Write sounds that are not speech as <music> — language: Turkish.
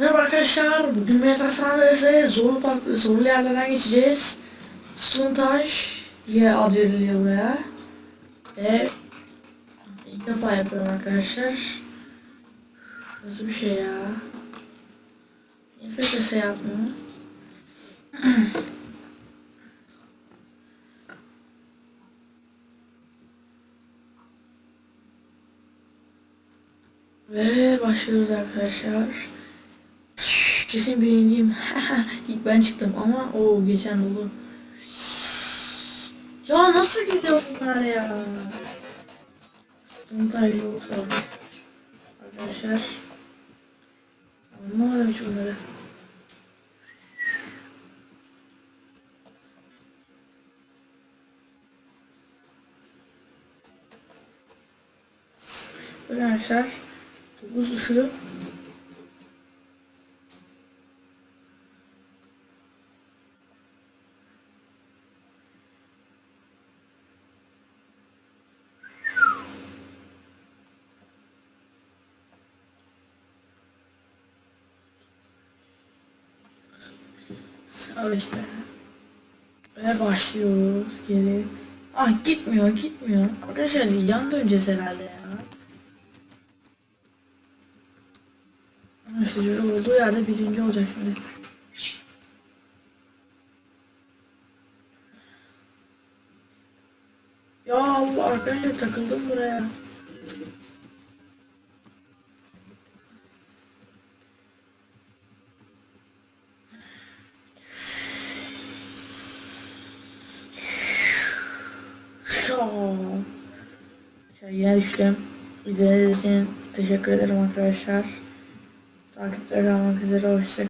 Merhaba arkadaşlar, bugün Metas Andres'e zorlu, park- zorlu yerlerden geçeceğiz. Stuntaş diye ad veriliyor buraya. Ve ilk defa yapıyorum arkadaşlar. Nasıl bir şey ya? Niye FPS yapmıyor? Ve başlıyoruz arkadaşlar. Kesin birinciyim. <laughs> İlk ben çıktım ama o geçen dolu. Ya nasıl gidiyor bunlar ya? Sıkıntı yok Arkadaşlar. Anlamadım hiç bunları. Arkadaşlar. 9 tuşlu Al işte. Ve başlıyoruz geri. Ah gitmiyor gitmiyor. Arkadaşlar yan döneceğiz herhalde ya. İşte çocuk olduğu yerde birinci olacak şimdi. Ya Allah arkadaşlar takıldım buraya. Şey, yine düştüm. İzlediğiniz için teşekkür ederim arkadaşlar. Takipte kalmak üzere. Hoşçakalın.